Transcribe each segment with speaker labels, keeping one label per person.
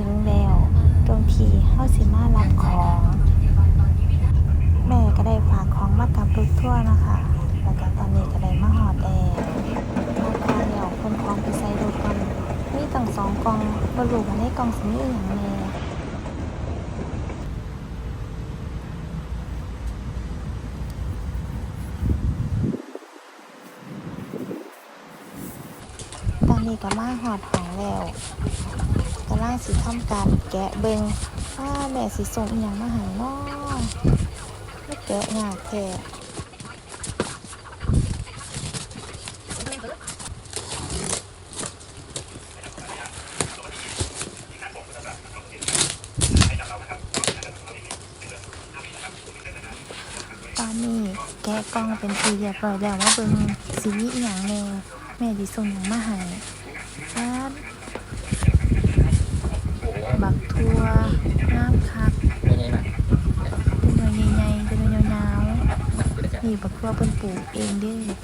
Speaker 1: ถึงแล้ว ตรงทีเข้าสิมารับของ แม่ก็ได้ฝากของมากับรกทั่วนะคะ แล้วก็ตอนนี้ก็ได้มาหอดแอร์มาคอยเอาคนของไปใส่รถกันมีตั้งสองกองบรรลุมาในกองสิมีอย่างแน่ตอนนี้ก็มาหอดของแล้ว กำลังสิทำการแกะเบิงว่าแม่สิส่งอหย่างมาใหาน้อไม่แกะยากแท้ตอนนี้แกะกล้องเป็นทีเรียบร้อยแล้วว่าเบิงสีมีอหย่างแน่แม่ดิส่งหยังมาให้ครับ บักทัวน้ำคัก
Speaker 2: ไม่ใช่แบบ
Speaker 1: เป็นหน่วยใหญ่ๆเป็นหน่วยยาวๆนี่บักทัวเป็นปลูกเองด้อนี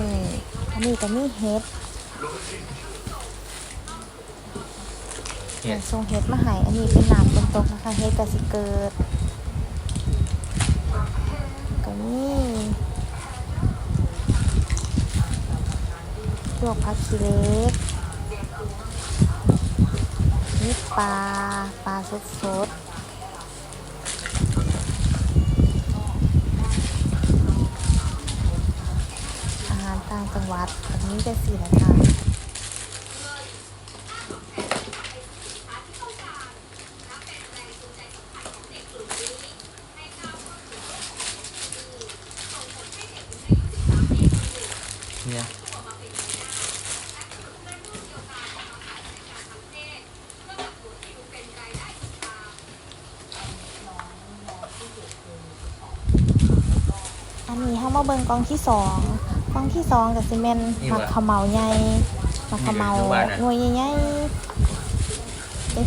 Speaker 1: ่อันนี้ก็มีเห็ด
Speaker 2: เห็ด
Speaker 1: ส่งเฮ็ดมาให้อันนี้เป็นหนามเป็นตกนะคะเฮ็ดกระสิเกิดก็นี่ล วกพักขี้เล็กนี่ปลา ปลาสดสดๆอาหารต่างจังหวัดแบบนี้จะสี่นะคะ
Speaker 2: น
Speaker 1: นี้เข้ามาเบิ่งกล่องที่สองกล่องที่สองกับซีเมนหมักขาวเหมาใหญ่หมักขาวเหมาหน่วยใหญ่ๆเอ๊ะ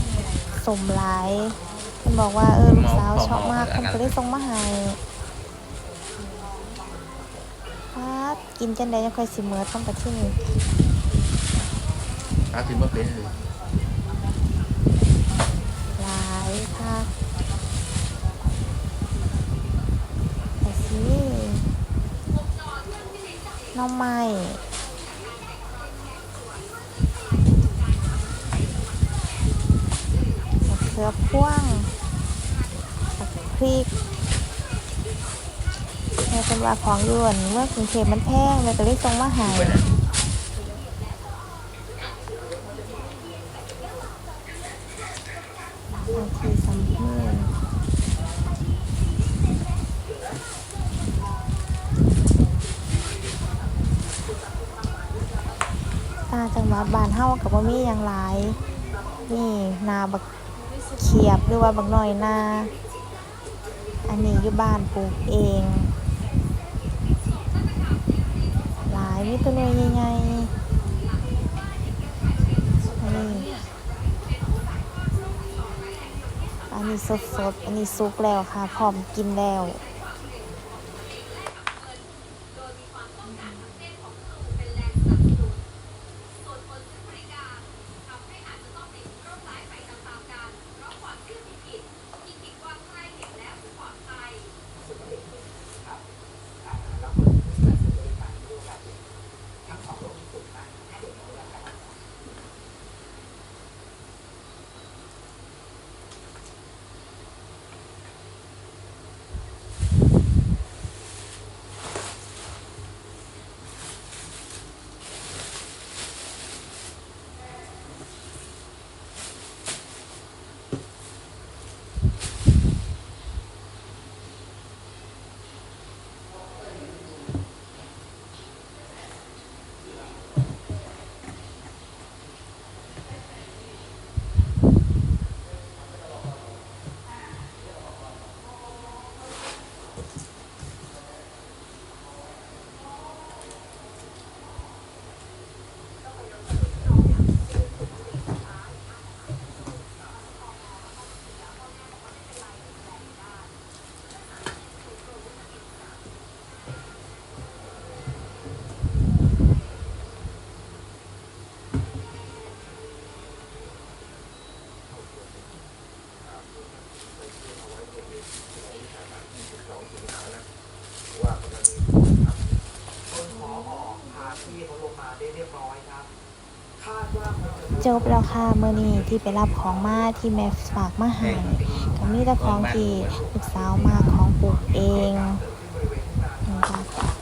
Speaker 1: สมหลายเพิ่นบอกว่าเออลูกสาวชอบมากเพิ่นก็เลยส่งมาให้ครับกินจังไดยังค่อยสิเมิดต้องไปที่นี่
Speaker 2: อาซิมเบอร์เป็นเลย
Speaker 1: หลายค่ะแต่สิห น้องไม้มะเขือพ่วงผักพริกแม่เป็นว่าของยวนเมื่อกรุงเทพมันแพงเลยก็เลยส่งมาหาย
Speaker 2: ไปนะ
Speaker 1: บางทีสัมผัส ตาจังหวัดบ้านเฮากับว่ามีอย่างหลาย นี่นาบักเขียบหรือว่าบักหน่อยนา อันนี้อยู่บ้านปลูกเอง หลายมีตัวน่วยใหญ่ๆอันนี้อันนี้สดสดๆ อันนี้สุกแล้วค่ะ พร้อมกินแล้ว จบแล้วค่ะเมื่อนี้ที่ไปรับของมาที่แม่ฝากมาให้ก็มีแต่ของที่ลูกสาวมาของปลูกเอง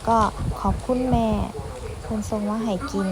Speaker 1: ก็ขอบคุณแม่คนทรงว่าให้กิน